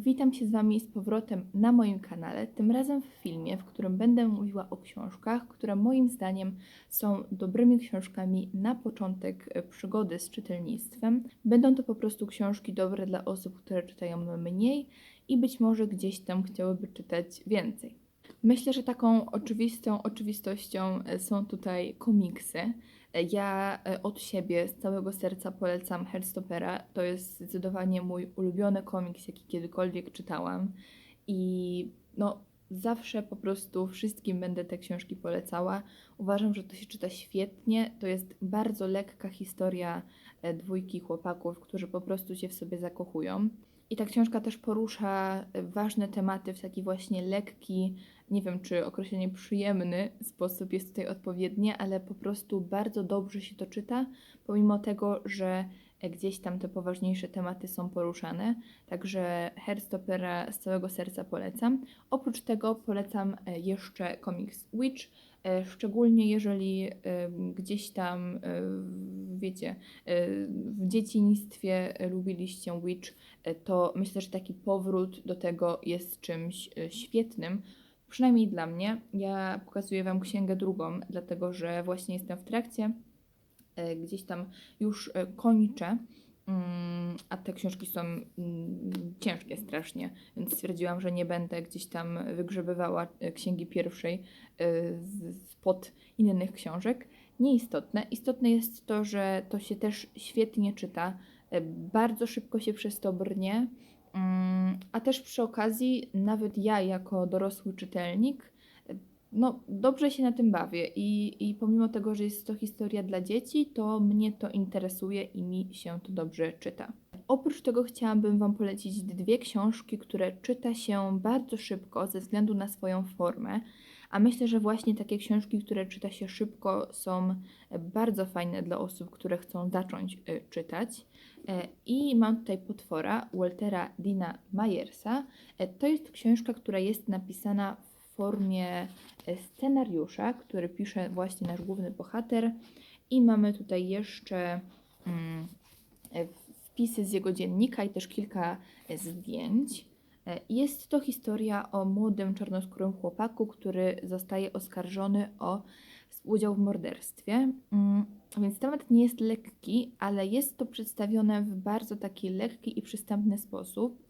Witam się z Wami z powrotem na moim kanale, tym razem w filmie, w którym będę mówiła o książkach, które moim zdaniem są dobrymi książkami na początek e, przygody z czytelnictwem. Będą to po prostu książki dobre dla osób, które czytają mniej i być może gdzieś tam chciałyby czytać więcej. Myślę, że taką oczywistą oczywistością e, są tutaj komiksy. E, Ja e, od siebie z całego serca polecam Heartstopera. To jest zdecydowanie mój ulubiony komiks, jaki kiedykolwiek czytałam. I no, zawsze po prostu wszystkim będę te książki polecała. Uważam, że to się czyta świetnie. To jest bardzo lekka historia dwójki chłopaków, którzy po prostu się w sobie zakochują. I ta książka też porusza e, ważne tematy w taki właśnie lekki, nie wiem czy określenie przyjemny sposób jest tutaj odpowiednie, ale po prostu bardzo dobrze się to czyta, pomimo tego, że e, gdzieś tam te poważniejsze tematy są poruszane. Także Heartstopera z całego serca polecam. Oprócz tego polecam e, jeszcze komiks Witch, szczególnie jeżeli e, gdzieś tam, e, wiecie, e, w dzieciństwie e, lubiliście Witch, e, to myślę, że taki powrót do tego jest czymś e, świetnym. Przynajmniej dla mnie. Ja pokazuję Wam księgę drugą, dlatego że właśnie jestem w trakcie. e, Gdzieś tam już e, kończę. Mm, A te książki są mm, ciężkie strasznie, więc stwierdziłam, że nie będę gdzieś tam wygrzebywała e, księgi pierwszej e, spod innych książek. Nieistotne. Istotne jest to, że to się też świetnie czyta, e, bardzo szybko się przez to brnie. Mm, A też przy okazji, nawet ja, jako dorosły czytelnik, e, no, dobrze się na tym bawię. I, I pomimo tego, że jest to historia dla dzieci, to mnie to interesuje i mi się to dobrze czyta. Oprócz tego chciałabym Wam polecić dwie książki, które czyta się bardzo szybko ze względu na swoją formę. A myślę, że właśnie takie książki, które czyta się szybko, są bardzo fajne dla osób, które chcą zacząć e, czytać. E, I mam tutaj potwora Waltera Dina Myersa. E, To jest książka, która jest napisana formie e, scenariusza, który pisze właśnie nasz główny bohater. I mamy tutaj jeszcze mm, e, wpisy z jego dziennika i też kilka e, zdjęć. Jest to historia o młodym czarnoskórym chłopaku, który zostaje oskarżony o udział w morderstwie. Mm, Więc temat nie jest lekki, ale jest to przedstawione w bardzo taki lekki i przystępny sposób.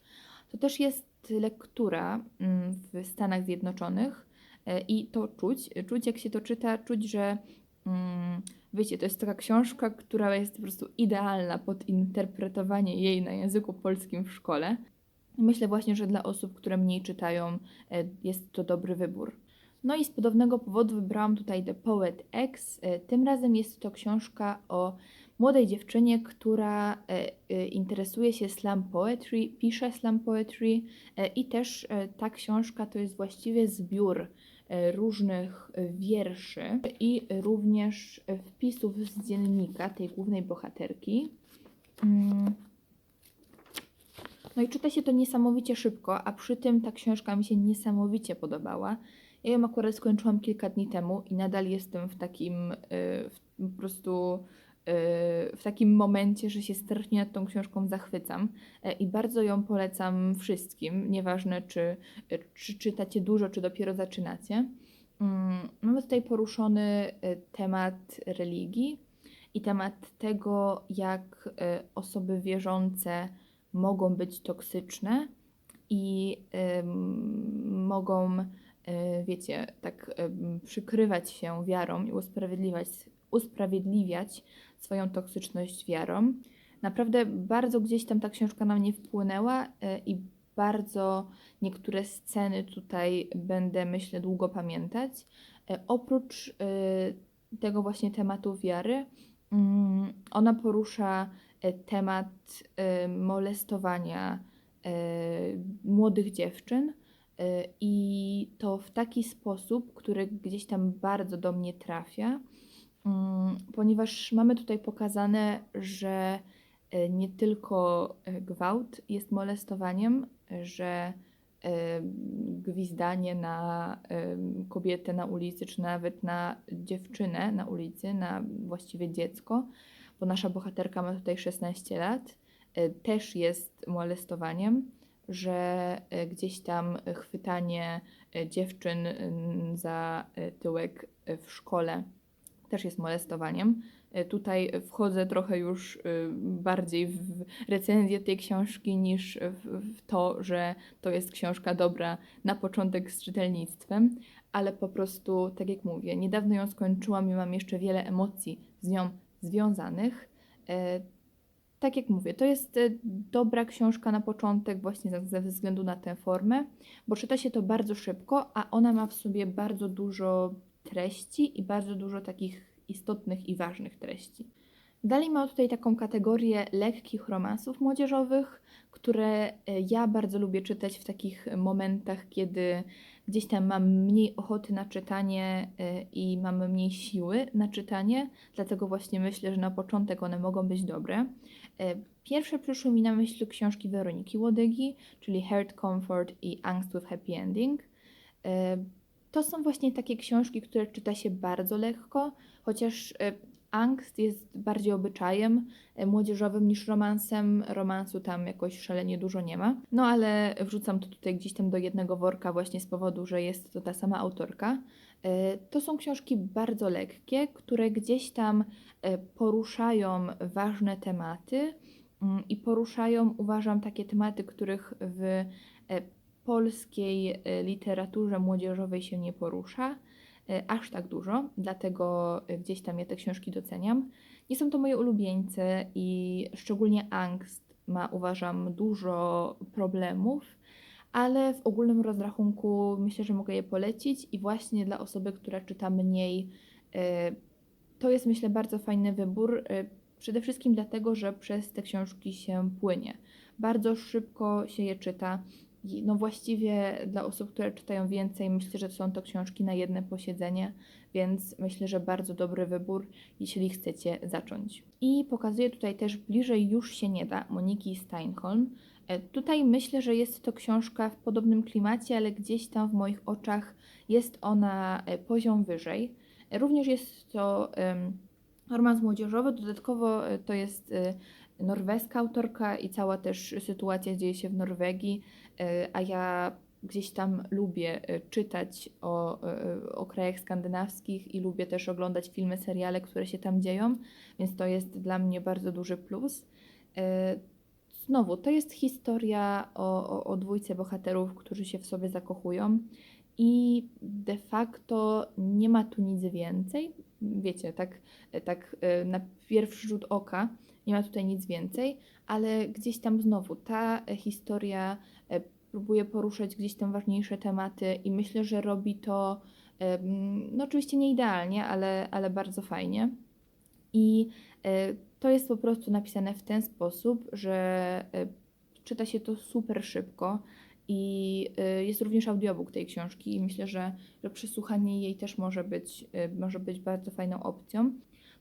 To też jest lektura mm, w Stanach Zjednoczonych e, i to czuć. Czuć, jak się to czyta, czuć, że mm, wiecie, to jest taka książka, która jest po prostu idealna pod interpretowanie jej na języku polskim w szkole. Myślę właśnie, że dla osób, które mniej czytają, e, jest to dobry wybór. No i z podobnego powodu wybrałam tutaj The Poet X. E, Tym razem jest to książka o młodej dziewczynie, która e, e, interesuje się slam poetry, pisze slam poetry e, i też ta książka to jest właściwie zbiór różnych wierszy i również wpisów z dziennika tej głównej bohaterki. Mm. No i czyta się to niesamowicie szybko, a przy tym ta książka mi się niesamowicie podobała. Ja ją akurat skończyłam kilka dni temu i nadal jestem w takim w, po prostu w takim momencie, że się strasznie nad tą książką zachwycam E, i bardzo ją polecam wszystkim, nieważne czy, y, czy czytacie dużo, czy dopiero zaczynacie. Mm, Mamy tutaj poruszony y, temat religii i temat tego, jak y, osoby wierzące mogą być toksyczne i mogą, y, wiecie, tak przykrywać się wiarą i usprawiedliwiać, usprawiedliwiać swoją toksyczność wiarą. Naprawdę bardzo gdzieś tam ta książka na mnie wpłynęła y, i bardzo niektóre sceny tutaj będę, myślę, długo pamiętać. Y, Oprócz y, tego właśnie tematu wiary, mm, ona porusza e, temat e, molestowania e, młodych dziewczyn e, i to w taki sposób, który gdzieś tam bardzo do mnie trafia, ponieważ mamy tutaj pokazane, że e, nie tylko e, gwałt jest molestowaniem, że e, gwizdanie na kobietę na ulicy, czy nawet na dziewczynę na ulicy, na właściwie dziecko, bo nasza bohaterka ma tutaj 16 lat, też jest molestowaniem. że gdzieś tam chwytanie dziewczyn mm, za tyłek w szkole też jest molestowaniem. E, Tutaj wchodzę trochę już y, bardziej w recenzję tej książki niż w, to, że to jest książka dobra na początek z czytelnictwem, ale po prostu, tak jak mówię, niedawno ją skończyłam i mam jeszcze wiele emocji z nią związanych. E, Tak jak mówię, to jest e, dobra książka na początek właśnie ze względu na tę formę, bo czyta się to bardzo szybko, a ona ma w sobie bardzo dużo treści i bardzo dużo takich istotnych i ważnych treści. Dalej ma tutaj taką kategorię lekkich romansów młodzieżowych, które e, ja bardzo lubię czytać w takich momentach, kiedy gdzieś tam mam mniej ochoty na czytanie e, i mam mniej siły na czytanie, dlatego właśnie myślę, że na początek one mogą być dobre. E, Pierwsze przyszły mi na myśl książki Weroniki Łodygi, czyli Heart Comfort i Angst with Happy Ending. To są właśnie takie książki, które czyta się bardzo lekko, chociaż e, angst jest bardziej obyczajem e, młodzieżowym niż romansem. Romansu tam jakoś szalenie dużo nie ma. No ale wrzucam to tutaj gdzieś tam do jednego worka właśnie z powodu, że jest to ta sama autorka. E, To są książki bardzo lekkie, które gdzieś tam poruszają ważne tematy mm, i poruszają, uważam, takie tematy, których w polskiej e, literaturze młodzieżowej się nie porusza e, aż tak dużo, dlatego e, gdzieś tam ja te książki doceniam. Nie są to moje ulubieńce i szczególnie angst ma, uważam, dużo problemów, ale w ogólnym rozrachunku myślę, że mogę je polecić i właśnie dla osoby, która czyta mniej, to jest myślę bardzo fajny wybór. Przede wszystkim dlatego, że przez te książki się płynie. Bardzo szybko się je czyta. No właściwie dla osób, które czytają więcej, myślę, że są to książki na jedno posiedzenie, więc myślę, że bardzo dobry wybór, jeśli chcecie zacząć. I pokazuję tutaj też bliżej już się nie da Moniki Steinholm. E, Tutaj myślę, że jest to książka w podobnym klimacie, ale gdzieś tam w moich oczach jest ona e, poziom wyżej. E, Również jest to em, romans młodzieżowy, dodatkowo to jest norweska autorka i cała też sytuacja dzieje się w Norwegii, e, a ja gdzieś tam lubię e, czytać o, e, o krajach skandynawskich i lubię też oglądać filmy, seriale, które się tam dzieją, więc to jest dla mnie bardzo duży plus. Znowu, to jest historia o, o, o dwójce bohaterów, którzy się w sobie zakochują i de facto nie ma tu nic więcej. Wiecie, tak, tak na pierwszy rzut oka nie ma tutaj nic więcej, ale gdzieś tam znowu ta e, historia e, próbuje poruszać gdzieś tam ważniejsze tematy i myślę, że robi to no oczywiście nie idealnie, ale, ale bardzo fajnie. I e, to jest po prostu napisane w ten sposób, że czyta się to super szybko i jest również audiobook tej książki i myślę, że, że przesłuchanie jej też może być, może być bardzo fajną opcją.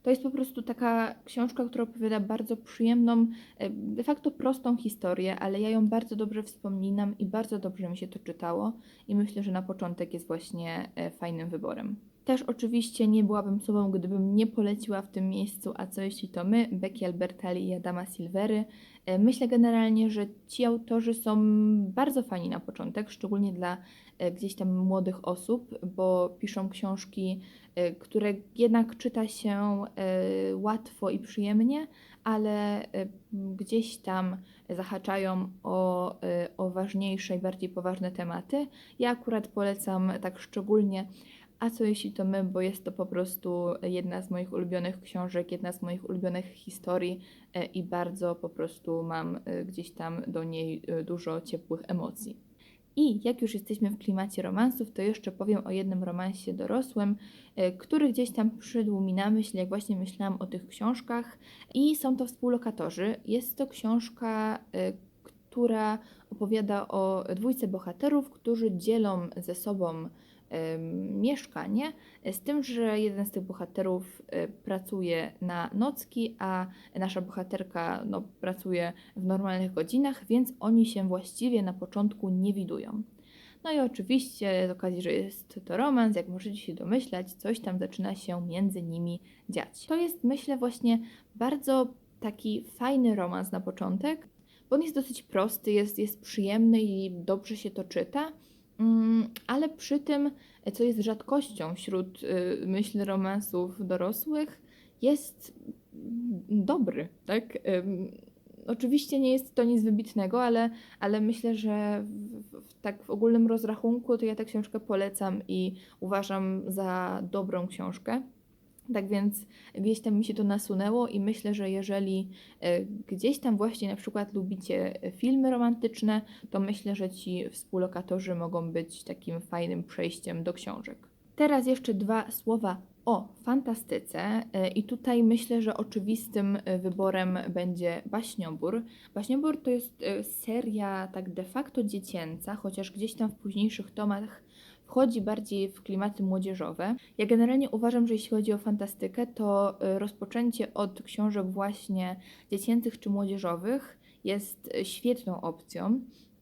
To jest po prostu taka książka, która opowiada bardzo przyjemną, e, de facto prostą historię, ale ja ją bardzo dobrze wspominam i bardzo dobrze mi się to czytało i myślę, że na początek jest właśnie e, fajnym wyborem. Też oczywiście nie byłabym sobą, gdybym nie poleciła w tym miejscu, a co jeśli to my, Becky Albertalli i Adama Silvery. E, Myślę generalnie, że ci autorzy są bardzo fajni na początek, szczególnie dla e, gdzieś tam młodych osób, bo piszą książki, e, które jednak czyta się łatwo i przyjemnie, ale gdzieś tam zahaczają o, o ważniejsze i bardziej poważne tematy. Ja akurat polecam tak szczególnie a co jeśli to my, bo jest to po prostu jedna z moich ulubionych książek, jedna z moich ulubionych historii e, i bardzo po prostu mam e, gdzieś tam do niej e, dużo ciepłych emocji. I jak już jesteśmy w klimacie romansów, to jeszcze powiem o jednym romansie dorosłym, który gdzieś tam przyszedł mi na myśl, jak właśnie myślałam o tych książkach. I są to współlokatorzy. Jest to książka, która opowiada o dwójce bohaterów, którzy dzielą ze sobą mieszkanie, z tym, że jeden z tych bohaterów e, pracuje na nocki, a nasza bohaterka no, pracuje w normalnych godzinach, więc oni się właściwie na początku nie widują. No i oczywiście z okazji, że jest to romans, jak możecie się domyślać, coś tam zaczyna się między nimi dziać. To jest myślę właśnie bardzo taki fajny romans na początek, bo on jest dosyć prosty, jest, jest przyjemny i dobrze się to czyta, mm, ale przy tym, co jest rzadkością wśród, y, myślę, romansów dorosłych, jest dobry, tak? Oczywiście nie jest to nic wybitnego, ale, ale myślę, że w, w, tak w ogólnym rozrachunku to ja tę książkę polecam i uważam za dobrą książkę. Tak więc gdzieś tam mi się to nasunęło i myślę, że jeżeli e, gdzieś tam właśnie na przykład lubicie filmy romantyczne, to myślę, że ci współlokatorzy mogą być takim fajnym przejściem do książek. Teraz jeszcze dwa słowa o fantastyce e, i tutaj myślę, że oczywistym e, wyborem będzie Baśniobór. Baśniobór to jest e, seria tak de facto dziecięca, chociaż gdzieś tam w późniejszych tomach wchodzi bardziej w klimaty młodzieżowe. Ja generalnie uważam, że jeśli chodzi o fantastykę, to rozpoczęcie od książek właśnie dziecięcych czy młodzieżowych jest świetną opcją,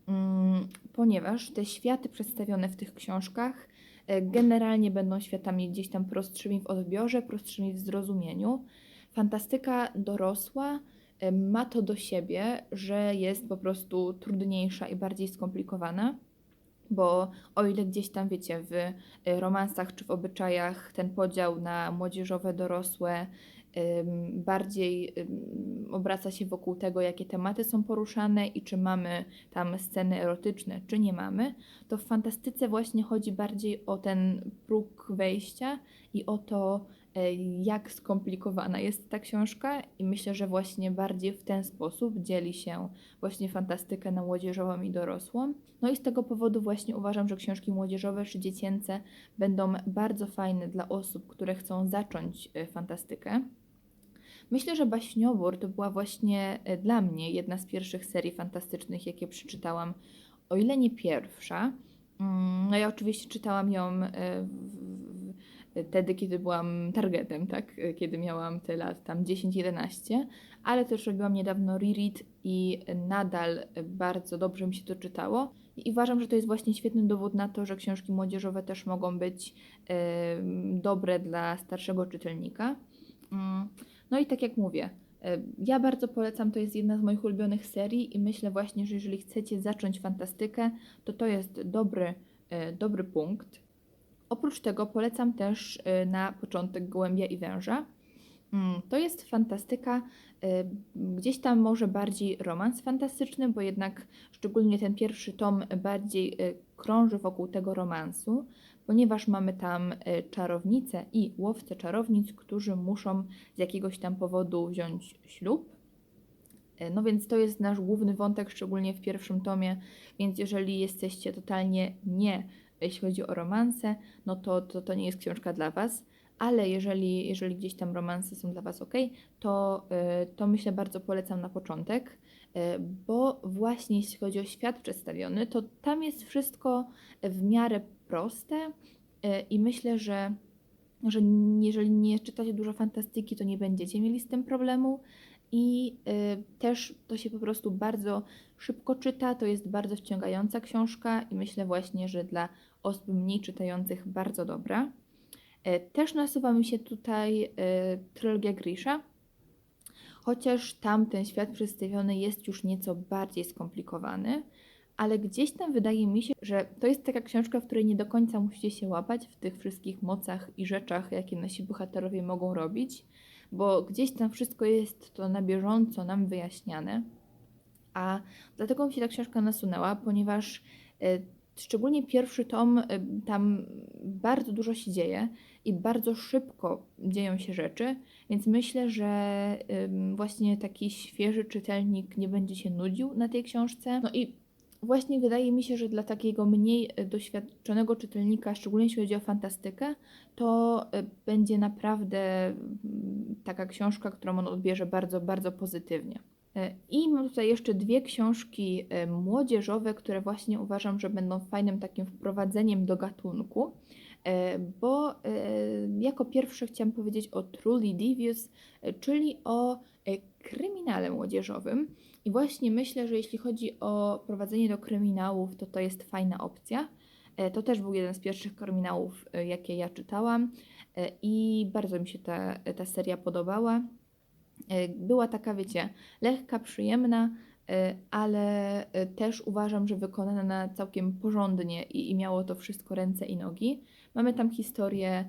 mm, ponieważ te światy przedstawione w tych książkach E, generalnie będą światami gdzieś tam prostszymi w odbiorze, prostszymi w zrozumieniu. Fantastyka dorosła ma to do siebie, że jest po prostu trudniejsza i bardziej skomplikowana. Bo o ile gdzieś tam, wiecie, w e, romansach czy w obyczajach ten podział na młodzieżowe, dorosłe bardziej obraca się wokół tego, jakie tematy są poruszane i czy mamy tam sceny erotyczne, czy nie mamy, to w fantastyce właśnie chodzi bardziej o ten próg wejścia i o to, jak skomplikowana jest ta książka i myślę, że właśnie bardziej w ten sposób dzieli się właśnie fantastykę na młodzieżową i dorosłą. No i z tego powodu właśnie uważam, że książki młodzieżowe czy dziecięce będą bardzo fajne dla osób, które chcą zacząć e, fantastykę. Myślę, że Baśniobór to była właśnie e, dla mnie jedna z pierwszych serii fantastycznych, jakie przeczytałam, o ile nie pierwsza. Mm, no ja oczywiście czytałam ją e, wtedy, kiedy byłam targetem, tak? Kiedy miałam te lat tam 10-11, ale też robiłam niedawno reread i nadal bardzo dobrze mi się to czytało. I uważam, że to jest właśnie świetny dowód na to, że książki młodzieżowe też mogą być dobre dla starszego czytelnika. Mm, no i tak jak mówię, ja bardzo polecam, to jest jedna z moich ulubionych serii i myślę właśnie, że jeżeli chcecie zacząć fantastykę, to to jest dobry, e, dobry punkt. Oprócz tego polecam też e, na początek Gołębia i Węża. Mm, to jest fantastyka, gdzieś tam może bardziej romans fantastyczny, bo jednak szczególnie ten pierwszy tom bardziej krąży wokół tego romansu ponieważ mamy tam czarownice i łowcę czarownic, którzy muszą z jakiegoś tam powodu wziąć ślub. No więc to jest nasz główny wątek, szczególnie w pierwszym tomie, więc jeżeli jesteście totalnie nie, jeśli chodzi o romanse, no to, to to nie jest książka dla Was, ale jeżeli, jeżeli gdzieś tam romanse są dla Was ok, to, e, to myślę bardzo polecam na początek, bo właśnie jeśli chodzi o świat przedstawiony, to tam jest wszystko w miarę proste e, i myślę, że, że jeżeli nie czytacie dużo fantastyki, to nie będziecie mieli z tym problemu. I y, też to się po prostu bardzo szybko czyta, to jest bardzo wciągająca książka i myślę właśnie, że dla osób mniej czytających bardzo dobra. Y, też nasuwa mi się tutaj y, trylogia Grisha, chociaż tam ten świat przedstawiony jest już nieco bardziej skomplikowany ale gdzieś tam wydaje mi się, że to jest taka książka, w której nie do końca musicie się łapać w tych wszystkich mocach i rzeczach, jakie nasi bohaterowie mogą robić, bo gdzieś tam wszystko jest to na bieżąco nam wyjaśniane. A dlatego mi się ta książka nasunęła, ponieważ e, szczególnie pierwszy tom, e, tam bardzo dużo się dzieje i bardzo szybko dzieją się rzeczy, więc myślę, że właśnie taki świeży czytelnik nie będzie się nudził na tej książce. No i właśnie wydaje mi się, że dla takiego mniej e, doświadczonego czytelnika, szczególnie jeśli chodzi o fantastykę, to e, będzie naprawdę mm, taka książka, którą on odbierze bardzo, bardzo pozytywnie. E, I mam tutaj jeszcze dwie książki młodzieżowe, które właśnie uważam, że będą fajnym takim wprowadzeniem do gatunku, bo jako pierwsze chciałam powiedzieć o Truly Devious, czyli o kryminale młodzieżowym. I właśnie myślę, że jeśli chodzi o prowadzenie do kryminałów, to to jest fajna opcja. E, to też był jeden z pierwszych kryminałów, e, jakie ja czytałam e, i bardzo mi się ta, ta seria podobała. Była taka, wiecie, lekka, przyjemna, e, ale e, też uważam, że wykonana całkiem porządnie i, i miało to wszystko ręce i nogi. Mamy tam historię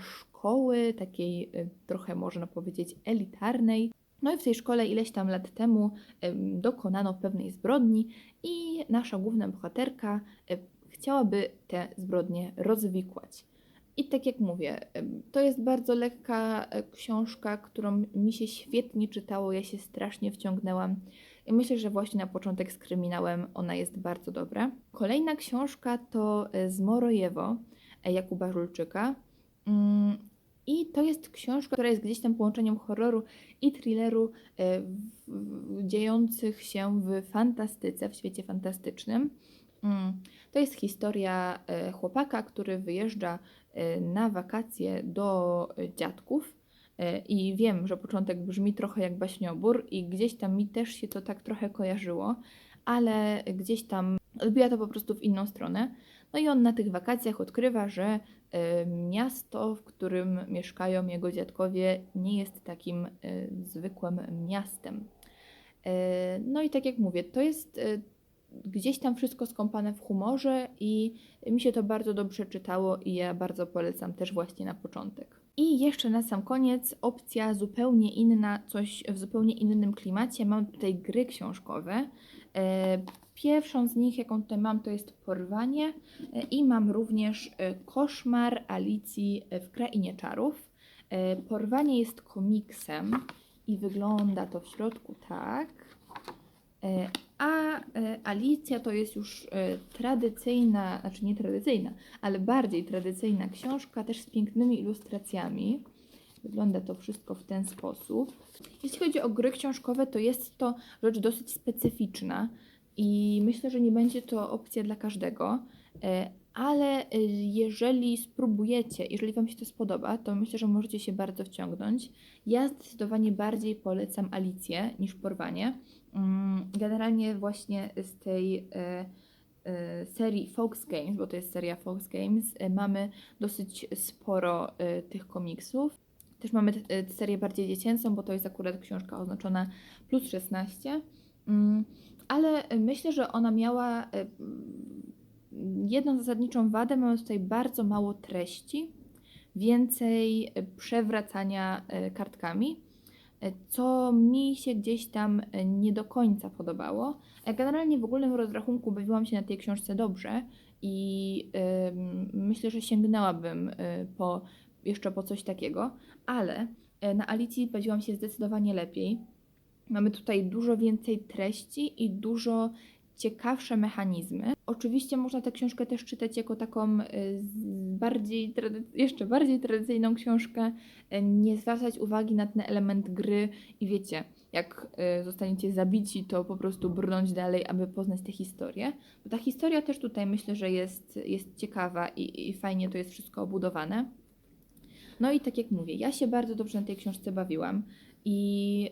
szkoły, takiej trochę można powiedzieć elitarnej. No i w tej szkole ileś tam lat temu em, dokonano pewnej zbrodni i nasza główna bohaterka chciałaby te zbrodnie rozwikłać. I tak jak mówię, to jest bardzo lekka e, książka, którą mi się świetnie czytało, ja się strasznie wciągnęłam. I myślę, że właśnie na początek z kryminałem ona jest bardzo dobra. Kolejna książka to e, Zmorojewo e, Jakuba Żulczyka. Mm, I to jest książka, która jest gdzieś tam połączeniem horroru i thrilleru dziejących się w fantastyce, w świecie fantastycznym. Mm, To jest historia chłopaka, który wyjeżdża na wakacje do dziadków. E, I wiem, że początek brzmi trochę jak baśniobór, i gdzieś tam mi też się to tak trochę kojarzyło, ale gdzieś tam odbija to po prostu w inną stronę. No i on na tych wakacjach odkrywa, że e, miasto, w którym mieszkają jego dziadkowie, nie jest takim e, zwykłym miastem. No i tak jak mówię, to jest gdzieś tam wszystko skąpane w humorze i mi się to bardzo dobrze czytało i ja bardzo polecam też właśnie na początek. I jeszcze na sam koniec opcja zupełnie inna, coś w zupełnie innym klimacie. Mam tutaj gry książkowe. E, Pierwszą z nich, jaką tutaj mam, to jest Porwanie e, i mam również e, Koszmar Alicji w Krainie Czarów. Porwanie jest komiksem i wygląda to w środku tak. A e, Alicja to jest już e, tradycyjna, znaczy nie tradycyjna, ale bardziej tradycyjna książka, też z pięknymi ilustracjami. Wygląda to wszystko w ten sposób. Jeśli chodzi o gry książkowe, to jest to rzecz dosyć specyficzna i myślę, że nie będzie to opcja dla każdego, e, ale jeżeli spróbujecie, jeżeli Wam się to spodoba, to myślę, że możecie się bardzo wciągnąć. Ja zdecydowanie bardziej polecam Alicję niż Porwanie. Mm, Generalnie właśnie z tej e, e, serii Fox Games, bo to jest seria Fox Games, e, mamy dosyć sporo tych komiksów. Też mamy serię bardziej dziecięcą, bo to jest akurat książka oznaczona plus 16. Mm, Ale myślę, że ona miała jedną zasadniczą wadę. Mamy tutaj bardzo mało treści, więcej przewracania kartkami, co mi się gdzieś tam e, nie do końca podobało. E, Generalnie w ogólnym rozrachunku bawiłam się na tej książce dobrze i myślę, że sięgnęłabym e, po, jeszcze po coś takiego, ale na Alicji bawiłam się zdecydowanie lepiej. Mamy tutaj dużo więcej treści i dużo ciekawsze mechanizmy. Oczywiście można tę książkę też czytać jako taką bardziej, jeszcze bardziej tradycyjną książkę, y, nie zwracać uwagi na ten element gry i wiecie, jak y, zostaniecie zabici, to po prostu brnąć dalej, aby poznać tę historię. Bo ta historia też tutaj myślę, że jest, jest ciekawa i, i fajnie to jest wszystko obudowane. No i tak jak mówię, ja się bardzo dobrze na tej książce bawiłam i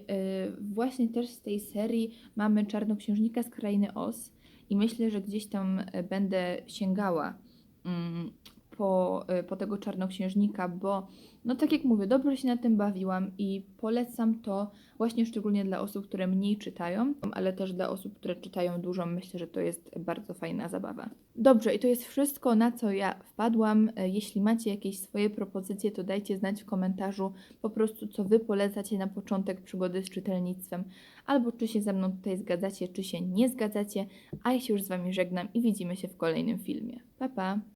y, właśnie też z tej serii mamy Czarnoksiężnika z Krainy Oz i myślę, że gdzieś tam będę sięgała mm, po, y, po tego Czarnoksiężnika, bo no tak jak mówię, dobrze się na tym bawiłam i polecam to właśnie szczególnie dla osób, które mniej czytają, ale też dla osób, które czytają dużo, myślę, że to jest bardzo fajna zabawa. Dobrze, i to jest wszystko, na co ja wpadłam. E, Jeśli macie jakieś swoje propozycje, to dajcie znać w komentarzu po prostu, co Wy polecacie na początek przygody z czytelnictwem, albo czy się ze mną tutaj zgadzacie, czy się nie zgadzacie, a ja się już z Wami żegnam i widzimy się w kolejnym filmie. Pa, pa!